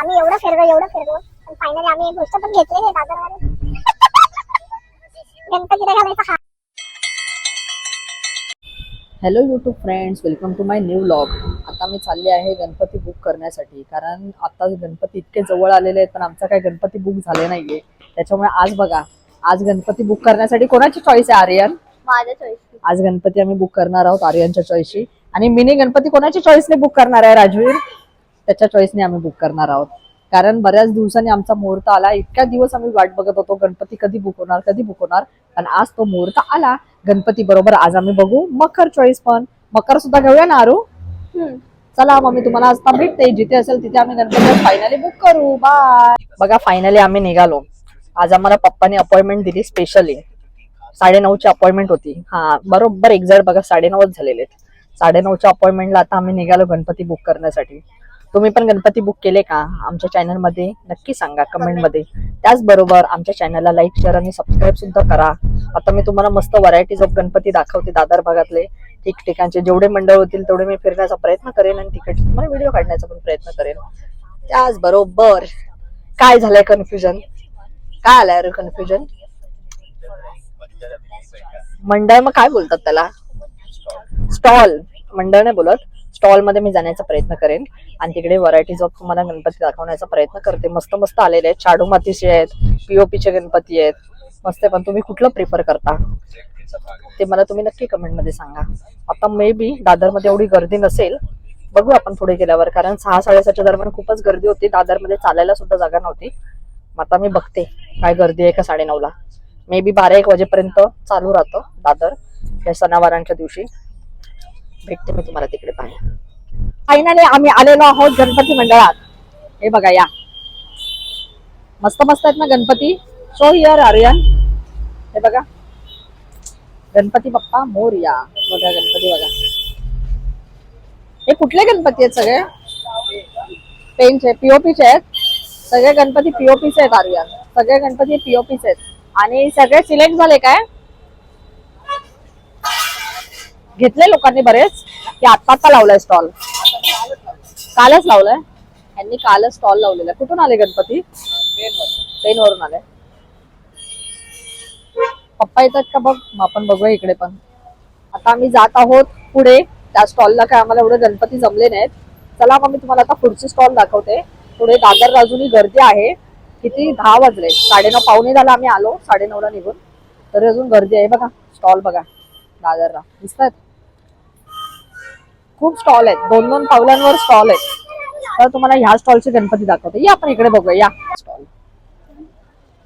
आम्ही एवढं फिरलो एवढं फिरलो पण फायनली आम्ही एक गोष्ट पण घेतली नाही दादरवाले. गणपतीला घालायचा हा. Hello YouTube friends welcome to my new vlog आता मी चालले आहे गणपती बुक करण्यासाठी कारण आता गणपती इतके जवळ आलेले आहेत पण आमचा काही गणपती बुक झाले नाहीये. त्याच्यामुळे आज बघा आज गणपती बुक करण्यासाठी कोणाची चॉईस आहे आर्यन? माझ्या चॉईस आज गणपती आम्ही बुक करणार आहोत आर्यनच्या चॉईसची आणि मिनी गणपती कोणाच्या चॉईसने बुक करणार आहे राजवीर? त्याच्या चॉईसने आम्ही बुक करणार आहोत. कारण बऱ्याच दिवसांनी आमचा मुहूर्त आला. इतक्या दिवस आम्ही वाट बघत होतो गणपती कधी बुक होणार कधी बुक होणार? पण आज तो मुहूर्त आला. गणपती बरोबर आज आम्ही बघू. मकर चॉईस पण. मकर सुद्धा घेऊया ना आरू? चला मग मी तुम्हाला आज भेटते जिथे असेल तिथे आम्ही गणपती फायनली बुक करू. बाय बघा फायनली आम्ही निघालो. आज आम्हाला पप्पानी अपॉइंटमेंट दिली स्पेशली साडेनऊची अपॉइंटमेंट होती. हा बरोबर एक्झॅक्ट बघा साडेनऊच झालेले आहेत. साडेनऊच्या अपॉइंटमेंटला आता आम्ही निघालो गणपती बुक करण्यासाठी. तुम्ही पण गणपती बुक केले का? आमच्या चॅनलमध्ये नक्की सांगा कमेंटमध्ये. त्याचबरोबर आमच्या चॅनलला लाईक शेअर आणि सबस्क्राईब सुद्धा करा. आता मी तुम्हाला मस्त व्हरायटीज ऑफ गणपती दाखवते दादर भागातले. ठिकठिकाणचे जेवढे मंडळ होतील तेवढे मी फिरण्याचा प्रयत्न करेन आणि तिकडचे तुम्हाला व्हिडिओ काढण्याचा पण प्रयत्न करेन. त्याचबरोबर काय झालंय कन्फ्युजन काय आलंय रे कन्फ्युजन मंडळ मग काय बोलतात त्याला? स्टॉल मंडळ नाही बोलत. स्टॉलमध्ये मी जाण्याचा प्रयत्न करेन. आणि तिकडे व्हरायटीज ऑफ तुम्हाला गणपती दाखवण्याचा प्रयत्न करते. मस्त मस्त आलेले आहेत. शाडू मातीचे आहेत पीओपीचे गणपती आहेत. मस्त आहे. पण तुम्ही कुठलं प्रिफर करता? ते मला तुम्ही नक्की कमेंटमध्ये सांगा. आता मे बी दादरमध्ये एवढी गर्दी नसेल. बघू आपण पुढे गेल्यावर. कारण सहा साडेसातच्या दरम्यान खूपच गर्दी होती. दादरमध्ये चालायला सुद्धा जागा नव्हती. मग आता मी बघते. काय गर्दी आहे का साडेनऊला? मे बी बारा एक वाजेपर्यंत चालू राहतं दादर. या सणावारांच्या दिवशी. भेटते मी तुम्हाला तिकडे पाहिजे फायनली आम्ही आलेलो आहोत गणपती मंडळात. हे बघा या. मस्त मस्त आहेत ना गणपती? शो हिअर आर्यन हे बघा. गणपती बाप्पा मोर या. बघा गणपती बघा. हे कुठले गणपती आहेत सगळे? पेनचे पीओपीचे आहेत. सगळे गणपती पीओपीचे आहेत आर्यन सगळे गणपती पीओपीचे आहेत. आणि सगळे सिलेक्ट झाले काय? घेतले लोकांनी बरेच की आता आता लावलाय स्टॉल कालच लावलाय? यांनी कालच स्टॉल लावलेला. कुठून आले गणपती? पेन वरून आले. पप्पा येतात का बघ? मग आपण बघूया इकडे पण. आता आम्ही जात आहोत पुढे. त्या स्टॉलला काय आम्हाला एवढे गणपती जमले नाहीत. चला मग मी तुम्हाला आता पुढची स्टॉल दाखवते. पुढे दादर राजूनी गर्दी आहे. किती? दहा वाजले. साडेनऊ पावणे झाला आम्ही आलो. साडेनऊला निघून. तरी अजून गर्दी आहे बघा. स्टॉल बघा. दादरला. दिसतात खूप स्टॉल आहेत. दोन दोन पावलांवर स्टॉल आहेत. तर तुम्हाला ह्या स्टॉलचे गणपती दाखवते. या आपण इकडे बघूया. या स्टॉल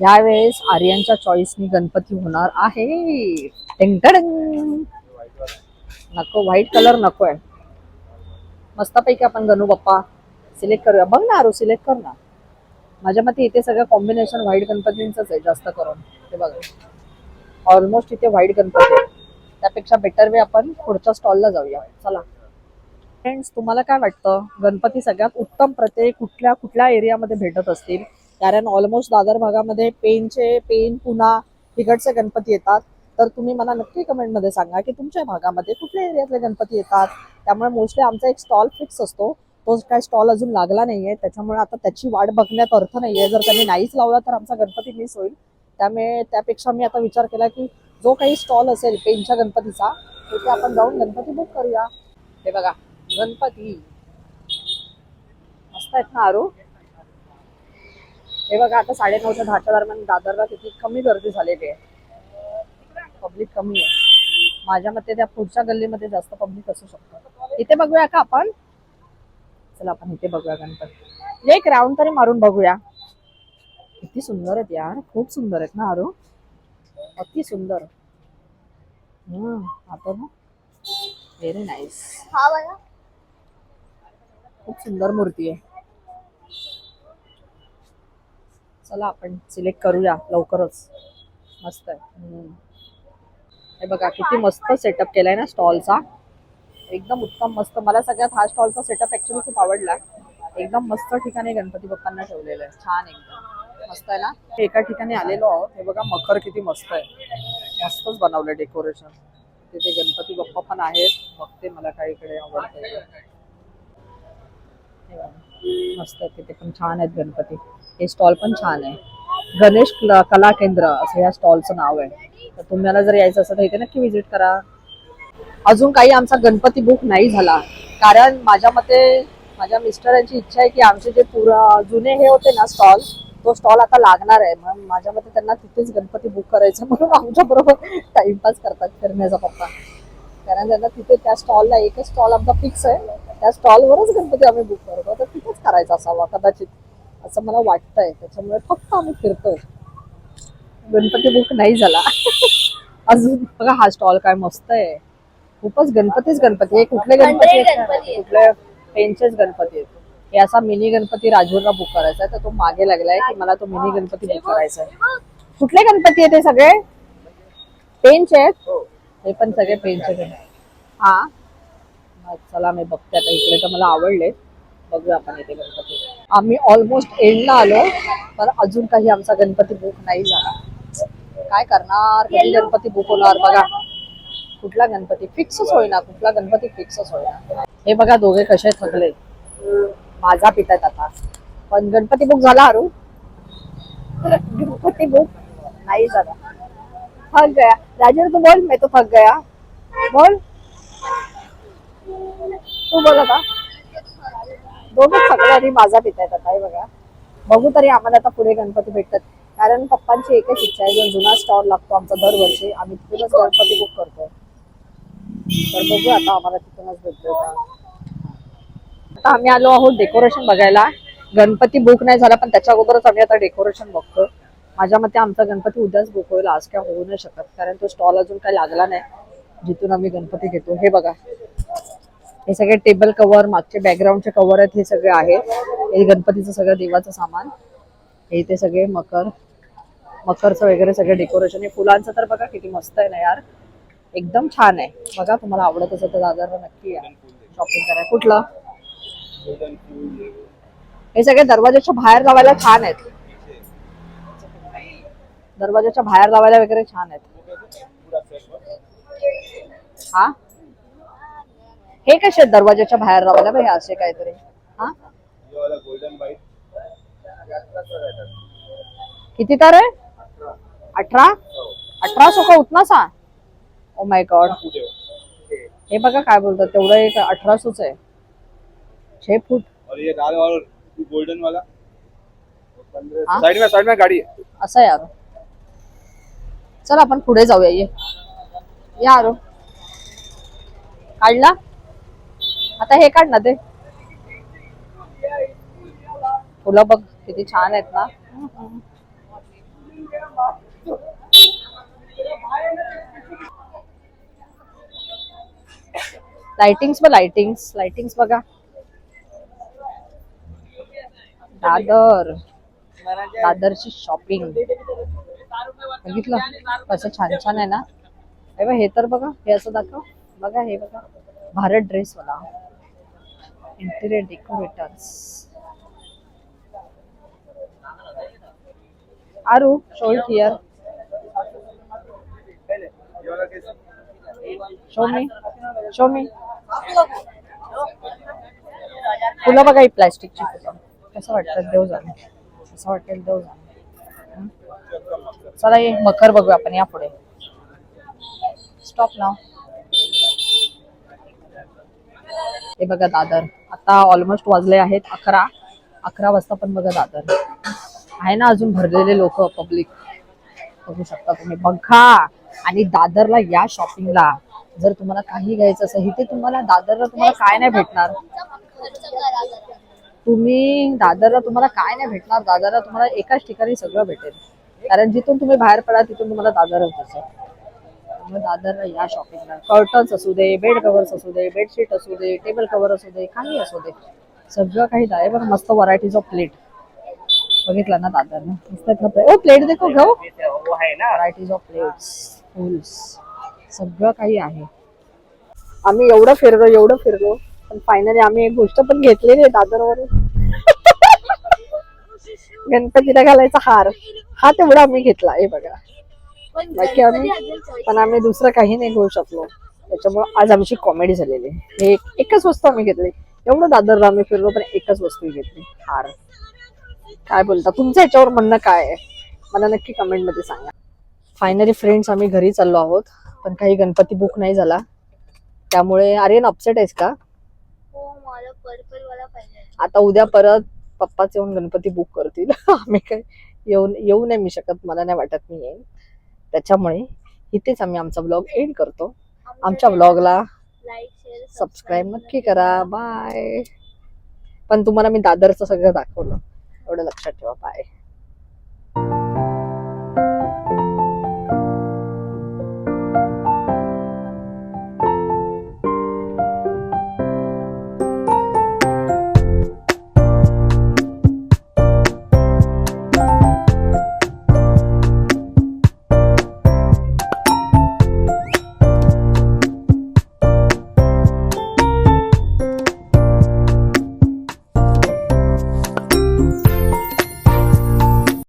यावेळेस आर्यनच्या चॉईसनी गणपती होणार आहे. नको व्हाईट कलर नको आहे. मस्तपैकी आपण गणू बाप्पा सिलेक्ट करूया. बघ ना आरू सिलेक्ट कर ना. माझ्या मते इथे सगळं कॉम्बिनेशन व्हाईट गणपतींच आहे जास्त करून. ते बघा. ऑलमोस्ट इथे व्हाईट गणपती त्यापेक्षा बेटर वे आपण पुढच्या स्टॉलला जाऊया. चला. फ्रेंड्स तुम्हाला काय वाटतं? गणपती सगळ्यात उत्तम प्रत्येक कुठल्या कुठल्या एरियामध्ये भेटत असतील? कारण ऑलमोस्ट दादर भागामध्ये पेनचे पेन पुन्हा तिकडचे गणपती येतात. तर तुम्ही मला नक्की कमेंटमध्ये सांगा की तुमच्या भागामध्ये कुठल्या एरियातले गणपती येतात? त्यामुळे मोस्टली आमचा एक स्टॉल फिक्स असतो. तो काय स्टॉल अजून लागला नाहीये. त्याच्यामुळे आता त्याची वाट बघण्यात अर्थ नाहीये. जर त्यांनी नाहीच लावला तर आमचा गणपती मिस होईल. त्यामुळे त्यापेक्षा मी आता विचार केला की जो काही स्टॉल असेल पेनच्या गणपतीचा तिथे आपण जाऊन गणपती बुक करूया. हे बघा. गणपती. मस्त आहेत ना आरू? हे बघा आता साडेनऊच्या दहाच्या दरम्यान दादरला किती कमी गर्दी झालेली आहे. पब्लिक कमी आहे. माझ्या मते त्या पुढच्या गल्लीमध्ये जास्त पब्लिक असू शकतं. इथे बघूया का आपण? चला आपण इथे बघूया गणपती. एक राऊंड तरी मारून बघूया. किती सुंदर आहेत यार. खूप सुंदर आहेत ना आरू? अति सुंदर. हम्म आता ना व्हेरी नाईस हा बघा. खूप सुंदर मूर्ती आहे. चला आपण सिलेक्ट करूया लवकरच. मस्त आहे. हे बघा किती मस्त सेटअप केलाय ना स्टॉलचा एकदम उत्तम मस्त. मला सगळ्यात हा स्टॉलचा सेटअप ऍक्च्युली खूप आवडला. एकदम मस्त ठिकाणी गणपती बाप्पांना ठेवलेलं आहे. छान एकदम. मस्त आहे ना? एका ठिकाणी आलेलो आहोत. हे बघा मखर किती मस्त आहे. मस्तच बनवलं डेकोरेशन तिथे गणपती बाप्पा पण आहेत. बघते मला काही इकडे आवडतं मस्त आहेत तिथे पण छान आहेत गणपती. हे स्टॉल पण छान आहे. गणेश कला केंद्र असं या स्टॉलचं नाव आहे. तर तुम्हाला जर यायचं असेल तर इथे नक्की व्हिजिट करा. अजून काही आमचा गणपती बुक नाही झाला. कारण माझ्या मते माझ्या मिस्टरांची इच्छा आहे की आमचे जे पुरा जुने हे होते ना स्टॉल तो स्टॉल आता लागणार आहे. मग माझ्या मते त्यांना तिथेच गणपती बुक करायचं म्हणून आमच्या बरोबर टाइमपास करतात फिरण्याचा पप्पा. कारण त्यांना तिथे त्या स्टॉलला एकच स्टॉल आमचा फिक्स आहे त्या स्टॉलवरच गणपती आम्ही बुक करतो. तर तिथेच करायचा असावा कदाचित असं मला वाटतंय. त्याच्यामुळे फक्त आम्ही फिरतोय. गणपती बुक नाही झाला. अजून बघा हा स्टॉल काय मस्त आहे. खूपच गणपतीच गणपती हे कुठले गणपती आहेत? का? कुठले पेनचेच गणपती आहेत? हे असा मिनी गणपती राजूरला बुक करायचा आहे. तर तो मागे लागलाय की मला तो मिनी गणपती बुक करायचा आहे. कुठले गणपती आहेत हे सगळे? पेनचे आहेत? हे पण सगळे पेनचे हा? चला मी बघते आता. इकडे तर मला आवडले. बघूया आपण इथे गणपती. आम्ही ऑलमोस्ट एंडला आलो पण अजून काही आमचा गणपती बुक नाही झाला. काय करणार? कधी गणपती बुक होणार बघा. कुठला गणपती फिक्सच होईना. कुठला गणपती फिक्सच होईना. हे बघा दोघे कसे थकले. माझा पितात आता. पण गणपती बुक झाला अरू गणपती बुक नाही झाला. थक गया। राजेंद्र तू बोल मैं तो थक गया। बोल। तू बोल आता। दोघं सगळ्यांनी आणि माझा पितायत आता हे बघा. बघू तरी आम्हाला आता पुढे गणपती भेटतात. कारण पप्पांची एकच इच्छा आहे जो जुना स्टॉल लागतो आमचा दरवर्षी आम्ही तिथूनच गणपती बुक करतो. तर बघू आता आम्हाला तिथूनच भेटतो आता आम्ही आलो आहोत डेकोरेशन बघायला. गणपती बुक नाही झाला पण त्याच्या अगोदरच आम्ही आता डेकोरेशन बघतो माझ्या मते आमचा गणपती उद्याच बुक होईल आज काय होऊ नाही शकत. कारण तो स्टॉल अजून काही लागला नाही जिथून आम्ही गणपती घेतो. हे बघा. हे सगळे टेबल कव्हर मागचे बॅकग्राऊंडचे कव्हर आहेत हे सगळे आहे. हे गणपतीचं सगळं देवाचं सामान. हे ते सगळे मकर मकरचं वगैरे सगळं डेकोरेशन हे फुलांचं तर बघा किती मस्त आहे ना यार. एकदम छान आहे. बघा तुम्हाला आवडत असेल तर दादरला नक्की या. शॉपिंग करा. कुठलं? हे सगळे दरवाजाच्या बाहेर लावायला छान आहेत. दरवाजाच्या बाहेर लावायला वगैरे छान आहेत. हा? हे कसे आहेत दरवाजाच्या बाहेर लावायला? हे असे काहीतरी. हा? किती तार आहे? अठरा? अठरा सो का उतना सा ओ माय गॉड हे बघा काय बोलतात तेवढं एक अठरा सोच आहे. छे फूट. और ये लाल वाला गोल्डन वाला? साइड में साइड में गाड़ी है असं यार. चल आपण पुढे जाऊया ये. या आरो काढला? आता हे काढ ना ते. फुलं बघ किती छान आहेत ना. लाइटिंग्स बघ लाइटिंग्स लाइटिंग्स बघा. दादर. दादरची शॉपिंग बघितलं. कसं छान छान आहे ना. अरे बघ हे तर बघा हे असं दाखव. बघा हे बघा. भारत ड्रेस वाला. इंटिरियर डेकोरेटर्स आरू शो इट हियर ये शो मी शो मी फुलं बघा ही प्लॅस्टिकची फुलं कसं वाटतं देव जाणे. कसं वाटेल देव जाणे. चला ये मकर बघूया आपण या पुढे. स्टॉप ना हे बघा दादर. आता ऑलमोस्ट वाजले आहेत अकरा. अकरा वाजता पण बघा दादर. आहे ना अजून भरलेले लोक पब्लिक बघू शकता तुम्ही. बघा. आणि दादरला या शॉपिंगला जर तुम्हाला काही घ्यायचं असेल इथे तुम्हाला दादरला तुम्हाला काय नाही भेटणार. तुम्ही दादरला तुम्हाला काय नाही भेटणार. दादरला तुम्हाला एकाच ठिकाणी सगळं भेटेल. कारण जिथून तुम्ही बाहेर पडा तिथून तुम्हाला दादरच दिसेल त्यामुळे दादरला या शॉपिंगला कर्टन्स असू दे बेड कव्हर्स असू दे बेडशीट असू दे टेबल कव्हर असू दे काही असू दे. सगळं काही आहे बघा मस्त व्हरायटीज ऑफ प्लेट बघितला ना दादरनं? मस्त. ओ प्लेट देखो घेऊ. वो है ना. व्हरायटीज ऑफ प्लेट्स फुल्स सगळं काही आहे. आम्ही एवढं फिरलो एवढं फिरलो पण फायनली आम्ही एक गोष्ट पण घेतलेली आहे दादरवरून. गणपतीला घालायचा हार. हा तेवढा आम्ही घेतला हे बघा. बाकी आम्ही पण आम्ही दुसरं काही नाही घेऊ शकलो. त्याच्यामुळे आज आमची कॉमेडी झालेली. हे एक- एकच वस्तू आम्ही घेतली. एवढं दादरला आम्ही फिरलो पण एकच वस्तू घेतली. हार. काय बोलता? तुमचं याच्यावर म्हणणं काय आहे? मला नक्की कमेंटमध्ये सांगा. फायनली फ्रेंड्स आम्ही घरी चाललो आहोत पण काही गणपती बुक नाही झाला. त्यामुळे आर्यन अपसेट आहेस का? हो आता उद्या परत पप्पाच येऊन गणपती बुक करतील. आम्ही काय येऊन येऊ नाही मी शकत मला नाही वाटत मी येईन. त्याच्यामुळे इथेच आम्ही आमचा ब्लॉग एंड करतो. आमच्या ब्लॉगला सबस्क्राईब नक्की करा. बाय पण तुम्हाला मी दादरचं सगळं दाखवलं. एवढं लक्षात ठेवा. बाय